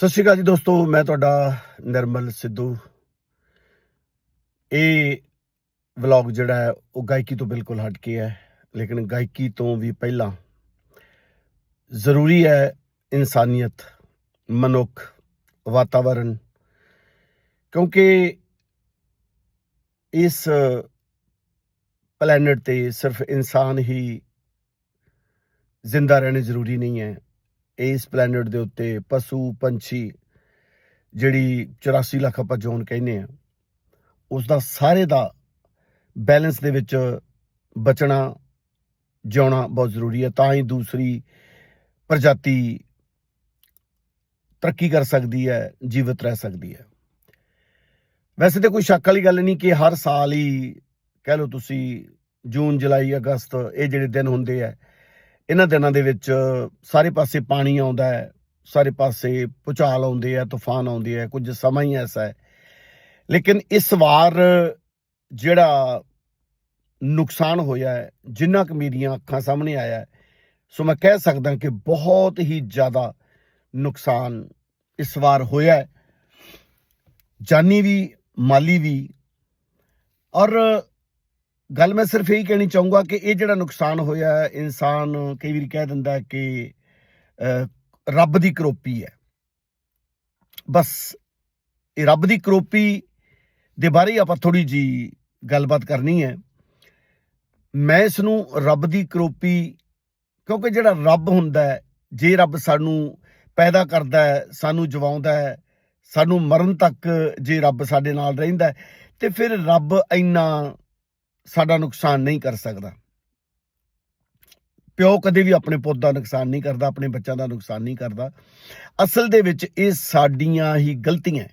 ਸਤਿ ਸ਼੍ਰੀ ਅਕਾਲ ਜੀ ਦੋਸਤੋ, ਮੈਂ ਤੁਹਾਡਾ ਨਿਰਮਲ ਸਿੱਧੂ। ਇਹ ਵਲੌਗ ਜਿਹੜਾ ਹੈ, ਉਹ ਗਾਇਕੀ ਤੋਂ ਬਿਲਕੁਲ ਹਟ ਕੇ ਹੈ, ਲੇਕਿਨ ਗਾਇਕੀ ਤੋਂ ਵੀ ਪਹਿਲਾਂ ਜ਼ਰੂਰੀ ਹੈ ਇਨਸਾਨੀਅਤ, ਮਨੁੱਖ, ਵਾਤਾਵਰਣ, ਕਿਉਂਕਿ ਇਸ ਪਲੈਨਟ ਤੇ ਸਿਰਫ ਇਨਸਾਨ ਹੀ ਜ਼ਿੰਦਾ ਰਹਿਣੇ ਜ਼ਰੂਰੀ ਨਹੀਂ ਹੈ। ਇਸ ਪਲੈਨਟ ਦੇ ਉੱਤੇ ਪਸ਼ੂ, ਪੰਛੀ ਜਿਹੜੀ 84 ਲੱਖ ਆਪਾਂ ਜ਼ੋਨ ਕਹਿੰਦੇ ਆ ਉਸ ਦਾ ਸਾਰੇ ਦਾ ਬੈਲੈਂਸ ਦੇ ਵਿੱਚ ਬਚਣਾ, ਜਿਉਣਾ ਬਹੁਤ ਜ਼ਰੂਰੀ ਹੈ। ਤਾਂ ਹੀ ਦੂਸਰੀ ਪ੍ਰਜਾਤੀ ਤਰੱਕੀ ਕਰ ਸਕਦੀ ਹੈ, ਜੀਵਤ ਰਹਿ ਸਕਦੀ ਹੈ। ਵੈਸੇ ਤਾਂ ਕੋਈ ਸ਼ੱਕ ਵਾਲੀ ਗੱਲ ਨਹੀਂ ਕਿ ਹਰ ਸਾਲ ਹੀ ਕਹਿ ਲਓ ਤੁਸੀਂ ਜੂਨ, ਜੁਲਾਈ, ਅਗਸਤ ਇਹ ਜਿਹੜੇ ਦਿਨ ਹੁੰਦੇ ਆ ਇਹਨਾਂ ਦਿਨਾਂ ਦੇ ਵਿੱਚ ਸਾਰੇ ਪਾਸੇ ਪਾਣੀ ਆਉਂਦਾ ਹੈ, ਸਾਰੇ ਪਾਸੇ ਭੂਚਾਲ ਆਉਂਦੇ ਆ, ਤੂਫਾਨ ਆਉਂਦੇ ਆ, ਕੁਝ ਸਮਾਂ ਹੀ ਐਸਾ ਹੈ। ਲੇਕਿਨ ਇਸ ਵਾਰ ਜਿਹੜਾ ਨੁਕਸਾਨ ਹੋਇਆ ਹੈ, ਜਿੰਨਾ ਕੁ ਮੇਰੀਆਂ ਅੱਖਾਂ ਸਾਹਮਣੇ ਆਇਆ ਹੈ, ਸੋ ਮੈਂ ਕਹਿ ਸਕਦਾ ਕਿ ਬਹੁਤ ਹੀ ਜ਼ਿਆਦਾ ਨੁਕਸਾਨ ਇਸ ਵਾਰ ਹੋਇਆ ਹੈ। ਜਾਨੀ ਵੀ, ਮਾਲੀ ਵੀ, ਔਰ ਗੱਲ ਮੈਂ ਸਿਰਫ ਇਹੀ ਕਹਿਣੀ ਚਾਹੂੰਗਾ ਕਿ ਇਹ ਜਿਹੜਾ ਨੁਕਸਾਨ ਹੋਇਆ ਇਨਸਾਨ ਕਈ ਵਾਰੀ ਕਹਿ ਦਿੰਦਾ ਕਿ ਰੱਬ ਦੀ ਕਰੋਪੀ ਹੈ। ਬਸ ਇਹ ਰੱਬ ਦੀ ਕਰੋਪੀ ਦੇ ਬਾਰੇ ਹੀ ਆਪਾਂ ਥੋੜੀ ਜੀ ਗੱਲਬਾਤ ਕਰਨੀ ਹੈ। ਮੈਂ ਇਸ ਨੂੰ ਰੱਬ ਦੀ ਕਰੋਪੀ ਕਿਉਂਕਿ ਜਿਹੜਾ ਰੱਬ ਹੁੰਦਾ ਹੈ ਜੇ ਰੱਬ ਸਾਨੂੰ ਪੈਦਾ ਕਰਦਾ ਹੈ ਸਾਨੂੰ ਜਵਾਉਂਦਾ ਹੈ ਸਾਨੂੰ ਮਰਨ ਤੱਕ ਜੇ ਰੱਬ ਸਾਡੇ ਨਾਲ ਰਹਿੰਦਾ ਹੈ, ਤੇ ਫਿਰ ਰੱਬ ਇੰਨਾ ਸਾਡਾ ਨੁਕਸਾਨ ਨਹੀਂ ਕਰ ਸਕਦਾ। ਪਿਓ ਕਦੇ ਵੀ ਆਪਣੇ ਪੁੱਤ ਦਾ ਨੁਕਸਾਨ ਨਹੀਂ ਕਰਦਾ, ਆਪਣੇ ਬੱਚਿਆਂ ਦਾ ਨੁਕਸਾਨ ਨਹੀਂ ਕਰਦਾ। ਅਸਲ ਦੇ ਵਿੱਚ ਇਹ ਸਾਡੀਆਂ ਹੀ ਗਲਤੀਆਂ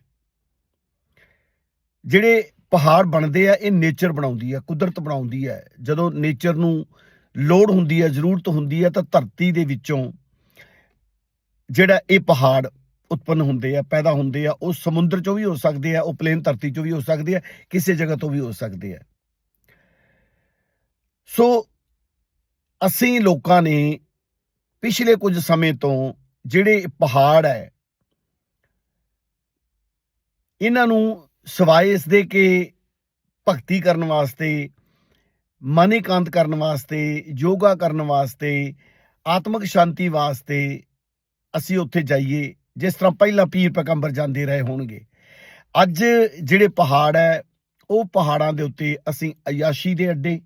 ਜਿਹੜੇ ਪਹਾੜ ਬਣਦੇ ਆ, ਇਹ ਨੇਚਰ ਬਣਾਉਂਦੀ ਹੈ ਕੁਦਰਤ ਬਣਾਉਂਦੀ ਹੈ ਜਦੋਂ ਨੇਚਰ ਨੂੰ ਲੋੜ ਹੁੰਦੀ ਹੈ ਜ਼ਰੂਰਤ ਹੁੰਦੀ ਹੈ ਤਾਂ ਧਰਤੀ ਦੇ ਵਿੱਚੋਂ ਜਿਹੜਾ ਇਹ ਪਹਾੜ ਉਤਪੰਨ ਹੁੰਦੇ ਆ, ਪੈਦਾ ਹੁੰਦੇ ਆ, ਉਹ ਸਮੁੰਦਰ ਚੋਂ ਵੀ ਹੋ ਸਕਦੇ ਆ, ਉਹ ਪਲੇਨ ਧਰਤੀ ਚੋਂ ਵੀ ਹੋ ਸਕਦੇ ਆ, ਕਿਸੇ ਜਗ੍ਹਾ ਤੋਂ ਵੀ ਹੋ ਸਕਦੇ ਆ। ਸੋ ਅਸੀਂ ਲੋਕਾਂ ਨੇ ਪਿਛਲੇ ਕੁਝ ਸਮੇਂ ਤੋਂ ਜਿਹੜੇ ਪਹਾੜ ਹੈ, ਇਹਨਾਂ ਨੂੰ ਸਵਾਏ ਇਸ ਦੇ ਕਿ ਭਗਤੀ ਕਰਨ ਵਾਸਤੇ, ਮਨ ਇਕਾਂਤ ਕਰਨ ਵਾਸਤੇ, ਯੋਗਾ ਕਰਨ ਵਾਸਤੇ, ਆਤਮਿਕ ਸ਼ਾਂਤੀ ਵਾਸਤੇ ਅਸੀਂ ਉੱਥੇ ਜਾਈਏ, ਜਿਸ ਤਰ੍ਹਾਂ ਪਹਿਲਾਂ ਪੀਰ ਪੈਗੰਬਰ ਜਾਂਦੇ ਰਹੇ ਹੋਣਗੇ। ਅੱਜ ਜਿਹੜੇ ਪਹਾੜ ਹੈ, ਉਹ ਪਹਾੜਾਂ ਦੇ ਉੱਤੇ ਅਸੀਂ ਅਯਾਸ਼ੀ ਦੇ ਅੱਡੇ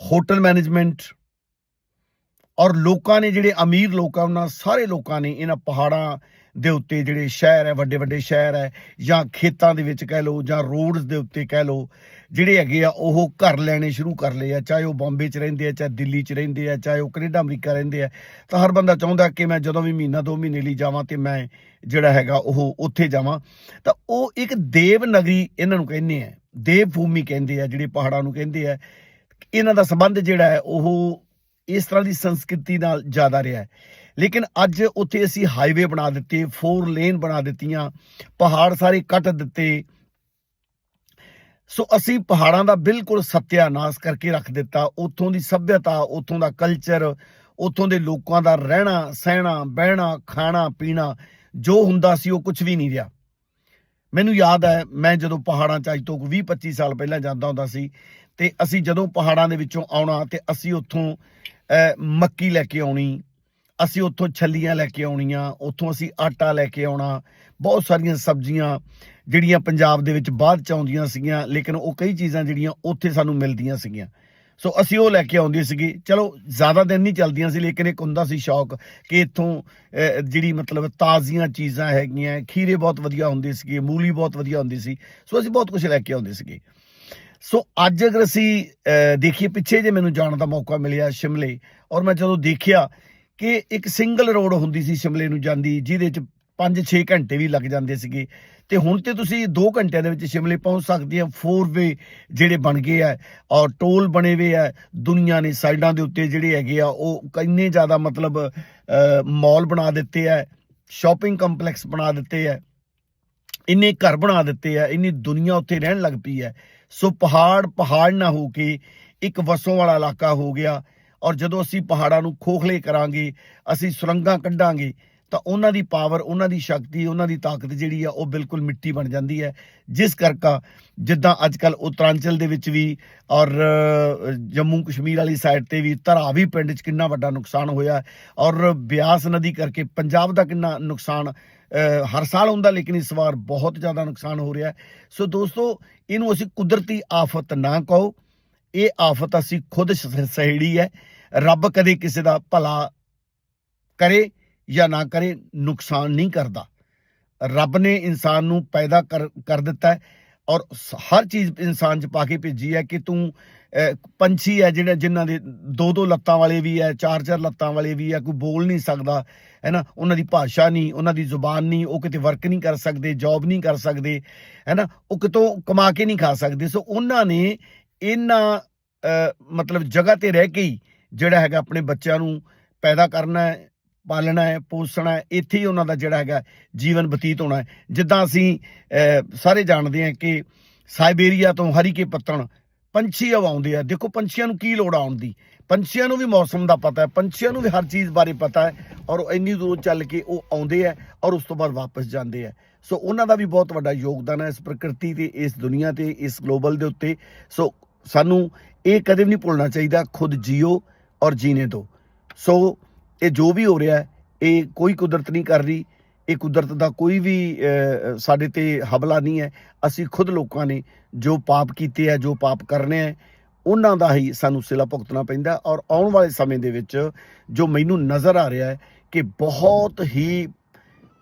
ਹੋਟਲ ਮੈਨੇਜਮੈਂਟ ਔਰ ਲੋਕਾਂ ਨੇ ਜਿਹੜੇ ਅਮੀਰ ਲੋਕ ਆ, ਉਹਨਾਂ ਸਾਰੇ ਲੋਕਾਂ ਨੇ ਇਹਨਾਂ ਪਹਾੜਾਂ ਦੇ ਉੱਤੇ ਜਿਹੜੇ ਸ਼ਹਿਰ ਹੈ, ਵੱਡੇ ਵੱਡੇ ਸ਼ਹਿਰ ਹੈ, ਜਾਂ ਖੇਤਾਂ ਦੇ ਵਿੱਚ ਕਹਿ ਲਓ, ਜਾਂ ਰੋਡਸ ਦੇ ਉੱਤੇ ਕਹਿ ਲਓ, ਜਿਹੜੇ ਹੈਗੇ ਆ, ਉਹ ਘਰ ਲੈਣੇ ਸ਼ੁਰੂ ਕਰ ਲਏ ਆ, ਚਾਹੇ ਉਹ ਬੰਬੇ 'ਚ ਰਹਿੰਦੇ ਆ, ਚਾਹੇ ਦਿੱਲੀ 'ਚ ਰਹਿੰਦੇ ਆ, ਚਾਹੇ ਉਹ ਕੈਨੇਡਾ, ਅਮਰੀਕਾ ਰਹਿੰਦੇ ਆ, ਤਾਂ ਹਰ ਬੰਦਾ ਚਾਹੁੰਦਾ ਕਿ ਮੈਂ ਜਦੋਂ ਵੀ ਮਹੀਨਾ, ਦੋ ਮਹੀਨੇ ਲਈ ਜਾਵਾਂ ਤੇ ਮੈਂ ਜਿਹੜਾ ਹੈਗਾ ਉਹ ਉੱਥੇ ਜਾਵਾਂ। ਤਾਂ ਉਹ ਇੱਕ ਦੇਵ ਨਗਰੀ ਇਹਨਾਂ ਨੂੰ ਕਹਿੰਦੇ ਆ, ਦੇਵ ਭੂਮੀ ਕਹਿੰਦੇ ਆ, ਜਿਹੜੇ ਪਹਾੜਾਂ ਨੂੰ ਕਹਿੰਦੇ ਆ ਇਹਨਾਂ ਦਾ ਸੰਬੰਧ ਜਿਹੜਾ ਹੈ, ਉਹ ਇਸ ਤਰ੍ਹਾਂ ਦੀ ਸੰਸਕ੍ਰਿਤੀ ਨਾਲ ਜ਼ਿਆਦਾ ਰਿਹਾ ਹੈ। ਲੇਕਿਨ ਅੱਜ ਉੱਥੇ ਅਸੀਂ ਹਾਈਵੇ ਬਣਾ ਦਿੱਤੇ ਫੋਰ ਲੇਨ ਬਣਾ ਦਿੱਤੀਆਂ, ਪਹਾੜ ਸਾਰੇ ਕੱਟ ਦਿੱਤੇ। ਸੋ ਅਸੀਂ ਪਹਾੜਾਂ ਦਾ ਬਿਲਕੁਲ ਸਤਿਆਨਾਸ਼ ਕਰਕੇ ਰੱਖ ਦਿੱਤਾ। ਉੱਥੋਂ ਦੀ ਸੱਭਿਅਤਾ, ਉੱਥੋਂ ਦਾ ਕਲਚਰ ਉੱਥੋਂ ਦੇ ਲੋਕਾਂ ਦਾ ਰਹਿਣਾ, ਸਹਿਣਾ, ਬਹਿਣਾ, ਖਾਣਾ, ਪੀਣਾ, ਜੋ ਹੁੰਦਾ ਸੀ ਉਹ ਕੁਝ ਵੀ ਨਹੀਂ ਰਿਹਾ। ਮੈਨੂੰ ਯਾਦ ਹੈ, ਮੈਂ ਜਦੋਂ ਪਹਾੜਾਂ 'ਚ ਅੱਜ ਤੋਂ 20 25 ਸਾਲ ਪਹਿਲਾਂ ਜਾਂਦਾ ਹੁੰਦਾ ਸੀ ਤੇ ਅਸੀਂ ਜਦੋਂ ਪਹਾੜਾਂ ਦੇ ਵਿੱਚੋਂ ਆਉਣਾ ਤੇ ਅਸੀਂ ਉੱਥੋਂ ਮੱਕੀ ਲੈ ਕੇ ਆਉਣੀ, ਅਸੀਂ ਉੱਥੋਂ ਛੱਲੀਆਂ ਲੈ ਕੇ ਆਉਣੀਆਂ, ਉੱਥੋਂ ਅਸੀਂ ਆਟਾ ਲੈ ਕੇ ਆਉਣਾ, ਬਹੁਤ ਸਾਰੀਆਂ ਸਬਜ਼ੀਆਂ ਜਿਹੜੀਆਂ ਪੰਜਾਬ ਦੇ ਵਿੱਚ ਬਾਅਦ ਚ ਆਉਂਦੀਆਂ ਸੀਗੀਆਂ, ਲੇਕਿਨ ਉਹ ਕਈ ਚੀਜ਼ਾਂ ਜਿਹੜੀਆਂ ਉੱਥੇ ਸਾਨੂੰ ਮਿਲਦੀਆਂ ਸੀਗੀਆਂ। ਸੋ ਅਸੀਂ ਉਹ ਲੈ ਕੇ ਆਉਂਦੇ ਸੀਗੇ। ਚਲੋ, ਜ਼ਿਆਦਾ ਦਿਨ ਨਹੀਂ ਚੱਲਦੀਆਂ ਸੀ, ਲੇਕਿਨ ਇੱਕ ਹੁੰਦਾ ਸੀ ਸ਼ੌਕ ਕਿ ਇੱਥੋਂ ਜਿਹੜੀ ਮਤਲਬ ਤਾਜ਼ੀਆਂ ਚੀਜ਼ਾਂ ਹੈਗੀਆਂ, ਖੀਰੇ ਬਹੁਤ ਵਧੀਆ ਹੁੰਦੇ ਸੀਗੇ, ਮੂਲੀ ਬਹੁਤ ਵਧੀਆ ਹੁੰਦੀ ਸੀ। ਸੋ ਅਸੀਂ ਬਹੁਤ ਕੁਝ ਲੈ ਕੇ ਆਉਂਦੇ ਸੀਗੇ। ਸੋ ਅੱਜ ਅਗਰ ਅਸੀਂ ਦੇਖੀਏ, ਪਿੱਛੇ ਜੇ ਮੈਨੂੰ ਜਾਣ ਦਾ ਮੌਕਾ ਮਿਲਿਆ ਸ਼ਿਮਲੇ, ਔਰ ਮੈਂ ਜਦੋਂ ਦੇਖਿਆ ਕਿ ਇੱਕ ਸਿੰਗਲ ਰੋਡ ਹੁੰਦੀ ਸੀ ਸ਼ਿਮਲੇ ਨੂੰ ਜਾਂਦੀ, ਜਿਹਦੇ ਚ 5-6 ਘੰਟੇ ਵੀ ਲੱਗ ਜਾਂਦੇ ਸੀਗੇ, ਤੇ ਹੁਣ ਤੇ ਤੁਸੀਂ 2 ਘੰਟਿਆਂ ਦੇ ਵਿੱਚ ਸ਼ਿਮਲੇ ਪਹੁੰਚ ਸਕਦੇ ਆ ਫੋਰ ਵੇ ਜਿਹੜੇ ਬਣ ਗਏ ਆ, ਔਰ ਟੋਲ ਬਣੇ ਹੋਏ ਆ, ਦੁਨੀਆ ਨੇ ਸਾਈਡਾਂ ਦੇ ਉੱਤੇ ਜਿਹੜੇ ਹੈਗੇ ਆ, ਉਹ ਕਿੰਨੇ ਜ਼ਿਆਦਾ ਮਤਲਬ ਮਾਲ ਬਣਾ ਦਿੱਤੇ ਆ ਸ਼ਾਪਿੰਗ ਕੰਪਲੈਕਸ ਬਣਾ ਦਿੱਤੇ ਆ, ਇੰਨੇ ਘਰ ਬਣਾ ਦਿੱਤੇ ਆ, ਇੰਨੀ ਦੁਨੀਆ ਉੱਥੇ ਰਹਿਣ ਲੱਗ ਪਈ ਹੈ ਸੋ ਪਹਾੜ ਪਹਾੜ ਨਾ ਹੋ ਕੇ ਇੱਕ ਵਸੋਂ ਵਾਲਾ ਇਲਾਕਾ ਹੋ ਗਿਆ ਔਰ ਜਦੋਂ ਅਸੀਂ ਪਹਾੜਾਂ ਨੂੰ ਖੋਖਲੇ ਕਰਾਂਗੇ, ਅਸੀਂ ਸੁਰੰਗਾਂ ਕੱਢਾਂਗੇ, ਤਾਂ ਉਹਨਾਂ ਦੀ ਪਾਵਰ ਉਹਨਾਂ ਦੀ ਸ਼ਕਤੀ, ਉਹਨਾਂ ਦੀ ਤਾਕਤ ਜਿਹੜੀ ਆ ਉਹ ਬਿਲਕੁਲ ਮਿੱਟੀ ਬਣ ਜਾਂਦੀ ਹੈ। ਜਿਸ ਕਰਕੇ ਜਿੱਦਾਂ ਅੱਜ ਕੱਲ ਉੱਤਰਾਂਚਲ ਦੇ ਵਿੱਚ ਵੀ ਔਰ ਜੰਮੂ ਕਸ਼ਮੀਰ ਵਾਲੀ ਸਾਈਡ ਤੇ ਵੀ ਧਰਾਵੀ ਪਿੰਡ 'ਚ ਕਿੰਨਾ ਵੱਡਾ ਨੁਕਸਾਨ ਹੋਇਆ ਔਰ ਬਿਆਸ ਨਦੀ ਕਰਕੇ ਪੰਜਾਬ ਦਾ ਕਿੰਨਾ ਨੁਕਸਾਨ ਹਰ ਸਾਲ ਹੁੰਦਾ ਲੇਕਿਨ ਇਸ ਵਾਰ ਬਹੁਤ ਜ਼ਿਆਦਾ ਨੁਕਸਾਨ ਹੋ ਰਿਹਾ ਸੋ ਦੋਸਤੋ, ਇਹਨੂੰ ਅਸੀਂ ਕੁਦਰਤੀ ਆਫਤ ਨਾ ਕਹੋ। ਇਹ ਆਫਤ ਅਸੀਂ ਖੁਦ ਸ- ਸਹੇੜੀ ਹੈ। ਰੱਬ ਕਦੇ ਕਿਸੇ ਦਾ ਭਲਾ ਕਰੇ ਜਾਂ ਨਾ ਕਰੇ, ਨੁਕਸਾਨ ਨਹੀਂ ਕਰਦਾ। ਰੱਬ ਨੇ ਇਨਸਾਨ ਨੂੰ ਪੈਦਾ ਕਰ ਕਰ ਦਿੱਤਾ ਹੈ। ਔਰ ਸ- ਹਰ ਚੀਜ਼ ਇਨਸਾਨ 'ਚ ਪਾ ਕੇ ਭੇਜੀ ਹੈ ਕਿ ਤੂੰ ਪੰਛੀ ਹੈ ਜਿਹੜੇ, ਜਿਨ੍ਹਾਂ ਦੇ ਦੋ ਦੋ ਲੱਤਾਂ ਵਾਲੇ ਵੀ ਹੈ ਚਾਰ ਚਾਰ ਲੱਤਾਂ ਵਾਲੇ ਵੀ ਹੈ, ਕੋਈ ਬੋਲ ਨਹੀਂ ਸਕਦਾ ਹੈ ਨਾ ਉਹਨਾਂ ਦੀ ਭਾਸ਼ਾ ਨਹੀਂ, ਉਹਨਾਂ ਦੀ ਜ਼ੁਬਾਨ ਨਹੀਂ, ਉਹ ਕਿਤੇ ਵਰਕ ਨਹੀਂ ਕਰ ਸਕਦੇ, ਜੌਬ ਨਹੀਂ ਕਰ ਸਕਦੇ ਹੈ ਨਾ ਉਹ ਕਿਤੋਂ ਕਮਾ ਕੇ ਨਹੀਂ ਖਾ ਸਕਦੇ। ਸੋ ਉਹਨਾਂ ਨੇ ਇਹਨਾਂ ਮਤਲਬ ਜਗ੍ਹਾ ਤੇ ਰਹਿ ਕੇ ਹੀ ਜਿਹੜਾ ਹੈਗਾ ਆਪਣੇ ਬੱਚਿਆਂ ਨੂੰ ਪੈਦਾ ਕਰਨਾ ਹੈ ਪਾਲਣਾ ਹੈ, ਪੋਸਣਾ ਹੈ, ਇੱਥੇ ਹੀ ਉਹਨਾਂ ਦਾ ਜਿਹੜਾ ਹੈਗਾ ਜੀਵਨ ਬਤੀਤ ਹੋਣਾ ਹੈ। ਜਿੱਦਾਂ ਅਸੀਂ ਸਾਰੇ ਜਾਣਦੇ ਹਾਂ ਕਿ ਸਾਈਬੇਰੀਆ ਤੋਂ ਹਰੀਕੇ ਪੱਤਣ ਪੰਛੀ ਆਉਂਦੇ ਆ। ਦੇਖੋ ਪੰਛੀਆਂ ਨੂੰ ਕੀ ਲੋੜ ਆਉਣ ਦੀ? ਪੰਛੀਆਂ ਨੂੰ ਵੀ ਮੌਸਮ ਦਾ ਪਤਾ ਹੈ, ਪੰਛੀਆਂ ਨੂੰ ਵੀ ਹਰ ਚੀਜ਼ ਬਾਰੇ ਪਤਾ ਹੈ ਔਰ ਇੰਨੀ ਦੂਰ ਚੱਲ ਕੇ ਉਹ ਆਉਂਦੇ ਆ ਔਰ ਉਸ ਤੋਂ ਬਾਅਦ ਵਾਪਸ ਜਾਂਦੇ ਆ। ਸੋ ਉਹਨਾਂ ਦਾ ਵੀ ਬਹੁਤ ਵੱਡਾ ਯੋਗਦਾਨ ਹੈ ਇਸ ਪ੍ਰਕਿਰਤੀ ਤੇ, ਇਸ ਦੁਨੀਆ ਤੇ, ਇਸ ਗਲੋਬਲ ਦੇ ਉੱਤੇ। ਸੋ ਸਾਨੂੰ ਇਹ ਕਦੇ ਵੀ ਨਹੀਂ ਭੁੱਲਣਾ ਚਾਹੀਦਾ, ਖੁਦ ਜੀਓ ਔਰ ਜੀਨੇ ਦਿਓ ਸੋ ਇਹ ਜੋ ਵੀ ਹੋ ਰਿਹਾ ਇਹ ਕੋਈ ਕੁਦਰਤ ਨਹੀਂ ਕਰ ਰਹੀ, ਇਹ ਕੁਦਰਤ ਦਾ ਕੋਈ ਵੀ ਸਾਡੇ ਤੇ ਹਮਲਾ ਨਹੀਂ ਹੈ। ਅਸੀਂ ਖੁਦ ਲੋਕਾਂ ਨੇ ਜੋ ਪਾਪ ਕੀਤੇ ਹੈ, ਜੋ ਪਾਪ ਕਰਨੇ ਹੈ, ਉਹਨਾਂ ਦਾ ਹੀ ਸਾਨੂੰ ਸਿਲਾ ਭੁਗਤਣਾ ਪੈਂਦਾ ਔਰ ਆਉਣ ਵਾਲੇ ਸਮੇਂ ਦੇ ਵਿੱਚ ਜੋ ਮੈਨੂੰ ਨਜ਼ਰ ਆ ਰਿਹਾ ਹੈ ਕਿ ਬਹੁਤ ਹੀ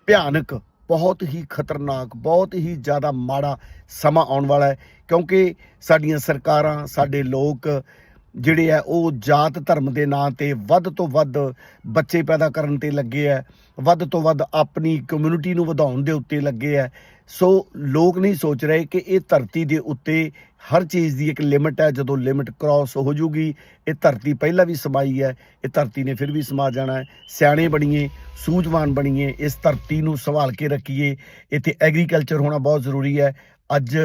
ਭਿਆਨਕ, ਬਹੁਤ ਹੀ ਖਤਰਨਾਕ, ਬਹੁਤ ਹੀ ਜ਼ਿਆਦਾ ਮਾੜਾ ਸਮਾਂ ਆਉਣ ਵਾਲਾ ਹੈ। ਕਿਉਂਕਿ ਸਾਡੀਆਂ ਸਰਕਾਰਾਂ, ਸਾਡੇ ਲੋਕ ਜਿਹੜੇ ਆ, ਉਹ ਜਾਤ ਧਰਮ ਦੇ ਨਾਂ ਤੇ ਵੱਧ ਤੋਂ ਵੱਧ ਬੱਚੇ ਪੈਦਾ ਕਰਨ ਤੇ ਲੱਗੇ ਆ, ਵੱਧ ਤੋਂ ਵੱਧ ਆਪਣੀ ਕਮਿਊਨਿਟੀ ਨੂੰ ਵਧਾਉਣ ਦੇ ਉੱਤੇ ਲੱਗੇ ਆ। ਸੋ ਲੋਕ ਨਹੀਂ ਸੋਚ ਰਹੇ ਕਿ ਇਹ ਧਰਤੀ ਦੇ ਉੱਤੇ ਹਰ ਚੀਜ਼ ਦੀ ਇੱਕ ਲਿਮਿਟ ਹੈ। ਜਦੋਂ ਲਿਮਿਟ ਕ੍ਰਾਸ ਹੋ ਜੂਗੀ, ਇਹ ਧਰਤੀ ਪਹਿਲਾਂ ਵੀ ਸਮਾਈ ਹੈ, ਇਹ ਧਰਤੀ ਨੇ ਫਿਰ ਵੀ ਸਮਾ ਜਾਣਾ ਹੈ। ਸਿਆਣੇ ਬਣੀਏ, ਸੂਝਵਾਨ ਬਣੀਏ, ਇਸ ਧਰਤੀ ਨੂੰ ਸੰਭਾਲ ਕੇ ਰੱਖੀਏ। ਇੱਥੇ ਐਗਰੀਕਲਚਰ ਹੋਣਾ ਬਹੁਤ ਜ਼ਰੂਰੀ ਹੈ। ਅੱਜ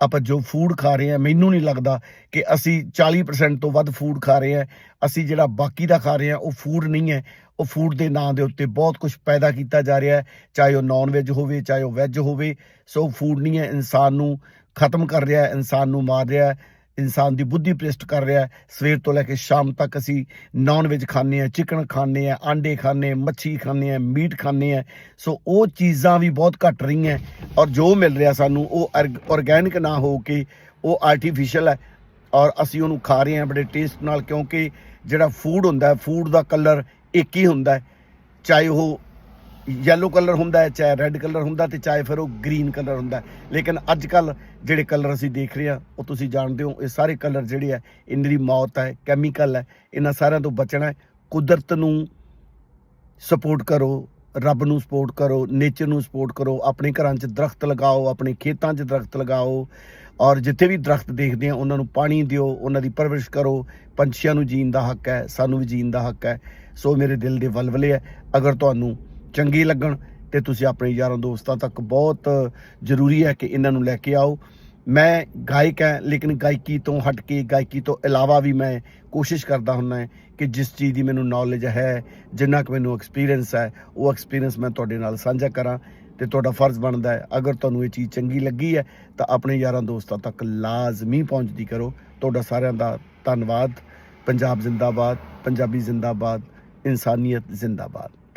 ਆਪਾਂ ਜੋ ਫੂਡ ਖਾ ਰਹੇ ਹਾਂ, ਮੈਨੂੰ ਨਹੀਂ ਲੱਗਦਾ ਕਿ ਅਸੀਂ 40% ਤੋਂ ਵੱਧ ਫੂਡ ਖਾ ਰਹੇ ਹਾਂ। ਅਸੀਂ ਜਿਹੜਾ ਬਾਕੀ ਦਾ ਖਾ ਰਹੇ ਹਾਂ, ਉਹ ਫੂਡ ਨਹੀਂ ਹੈ। ਉਹ ਫੂਡ ਦੇ ਨਾਂ ਦੇ ਉੱਤੇ ਬਹੁਤ ਕੁਝ ਪੈਦਾ ਕੀਤਾ ਜਾ ਰਿਹਾ ਹੈ, ਚਾਹੇ ਉਹ ਨਾਨ ਵੈਜ ਹੋਵੇ, ਚਾਹੇ ਉਹ ਵੈਜ ਹੋਵੇ। ਸੋ ਫੂਡ ਨਹੀਂ ਹੈ, ਇਨਸਾਨ ਨੂੰ ਖਤਮ ਕਰ ਰਿਹਾ ਹੈ, ਇਨਸਾਨ ਨੂੰ ਮਾਰ ਰਿਹਾ ਹੈ। ਇਨਸਾਨ ਦੀ ਬੁੱਧੀ ਭ੍ਰਿਸ਼ਟ ਕਰ ਰਿਹਾ ਹੈ। ਸਵੇਰ ਤੋਂ ਲੈ ਕੇ ਸ਼ਾਮ ਤੱਕ ਅਸੀਂ ਨਾਨ ਵੈਜ ਖਾਂਦੇ ਆ ਚਿਕਨ ਖਾਂਦੇ ਆ ਆਂਡੇ ਖਾਂਦੇ ਮੱਛੀ ਖਾਂਦੇ ਆ ਮੀਟ ਖਾਂਦੇ ਆ ਸੋ ਉਹ ਚੀਜ਼ਾਂ ਵੀ ਬਹੁਤ ਘਟ ਰਹੀਆਂ ਔਰ ਜੋ ਮਿਲ ਰਿਹਾ ਸਾਨੂੰ ਉਹ ਆਰਗੈਨਿਕ ਨਾ ਹੋ ਕੇ ਉਹ ਆਰਟੀਫੀਸ਼ੀਅਲ ਹੈ ਔਰ ਅਸੀਂ ਉਹਨੂੰ ਖਾ ਰਹੇ ਹਾਂ ਬੜੇ ਟੇਸਟ ਨਾਲ ਕਿਉਂਕਿ ਜਿਹੜਾ ਫੂਡ ਹੁੰਦਾ ਹੈ ਫੂਡ ਦਾ ਕਲਰ ਇੱਕ ਹੀ ਹੁੰਦਾ ਹੈ। ਚਾਹੇ ਉਹ ਯੈਲੋ ਕਲਰ ਹੁੰਦਾ ਹੈ, ਚਾਹੇ ਰੈੱਡ ਕਲਰ ਹੁੰਦਾ ਤੇ ਚਾਹੇ ਫਿਰ ਉਹ ਗ੍ਰੀਨ ਕਲਰ ਹੁੰਦਾ ਲੇਕਿਨ ਅੱਜ ਕੱਲ ਜਿਹੜੇ ਕਲਰ ਅਸੀਂ ਦੇਖ ਰਹੇ ਹਾਂ, ਉਹ ਤੁਸੀਂ ਜਾਣਦੇ ਹੋ, ਇਹ ਸਾਰੇ ਕਲਰ ਜਿਹੜੇ ਆ ਇਹਨਾਂ ਦੀ ਮੌਤ ਹੈ ਕੈਮੀਕਲ ਹੈ, ਇਹਨਾਂ ਸਾਰਿਆਂ ਤੋਂ ਬਚਣਾ ਕੁਦਰਤ ਨੂੰ ਸਪੋਰਟ ਕਰੋ, ਰੱਬ ਨੂੰ ਸਪੋਰਟ ਕਰੋ ਨੇਚਰ ਨੂੰ ਸਪੋਰਟ ਕਰੋ, ਆਪਣੇ ਘਰਾਂ 'ਚ ਦਰਖਤ ਲਗਾਓ, ਆਪਣੇ ਖੇਤਾਂ 'ਚ ਦਰਖਤ ਲਗਾਓ, ਔਰ ਜਿੱਥੇ ਵੀ ਦਰਖਤ ਦੇਖਦੇ ਆ ਉਹਨਾਂ ਨੂੰ ਪਾਣੀ ਦਿਓ, ਉਹਨਾਂ ਦੀ ਪਰਵਰਿਸ਼ ਕਰੋ। ਪੰਛੀਆਂ ਨੂੰ ਜੀਣ ਦਾ ਹੱਕ ਹੈ, ਸਾਨੂੰ ਵੀ ਜੀਣ ਦਾ ਹੱਕ ਹੈ। ਸੋ ਮੇਰੇ ਦਿਲ ਦੇ ਵਲਵਲੇ ਹੈ, ਅਗਰ ਤੁਹਾਨੂੰ ਚੰਗੀ ਲੱਗਣ ਤੇ ਤੁਸੀਂ ਆਪਣੇ ਯਾਰਾਂ ਦੋਸਤਾਂ ਤੱਕ ਬਹੁਤ ਜ਼ਰੂਰੀ ਹੈ ਕਿ ਇਹਨਾਂ ਨੂੰ ਲੈ ਕੇ ਆਓ। ਮੈਂ ਗਾਇਕ ਹਾਂ, ਲੇਕਿਨ ਗਾਇਕੀ ਤੋਂ ਹਟ ਕੇ, ਗਾਇਕੀ ਤੋਂ ਇਲਾਵਾ ਵੀ ਮੈਂ ਕੋਸ਼ਿਸ਼ ਕਰਦਾ ਹੁੰਨਾ ਕਿ ਜਿਸ ਚੀਜ਼ ਦੀ ਮੈਨੂੰ ਨੌਲੇਜ ਹੈ, ਜਿੰਨਾ ਕੁ ਮੈਨੂੰ ਐਕਸਪੀਰੀਅੰਸ ਹੈ, ਉਹ ਐਕਸਪੀਰੀਅੰਸ ਮੈਂ ਤੁਹਾਡੇ ਨਾਲ ਸਾਂਝਾ ਕਰਾਂ ਤੇ ਤੁਹਾਡਾ ਫਰਜ਼ ਬਣਦਾ ਹੈ। ਅਗਰ ਤੁਹਾਨੂੰ ਇਹ ਚੀਜ਼ ਚੰਗੀ ਲੱਗੀ ਹੈ, ਤਾਂ ਆਪਣੇ ਯਾਰਾਂ ਦੋਸਤਾਂ ਤੱਕ ਲਾਜ਼ਮੀ ਪਹੁੰਚਦੀ ਕਰੋ। ਤੁਹਾਡਾ ਸਾਰਿਆਂ ਦਾ ਧੰਨਵਾਦ। ਪੰਜਾਬ ਜ਼ਿੰਦਾਬਾਦ, ਪੰਜਾਬੀ ਜ਼ਿੰਦਾਬਾਦ, ਇਨਸਾਨੀਅਤ ਜ਼ਿੰਦਾਬਾਦ।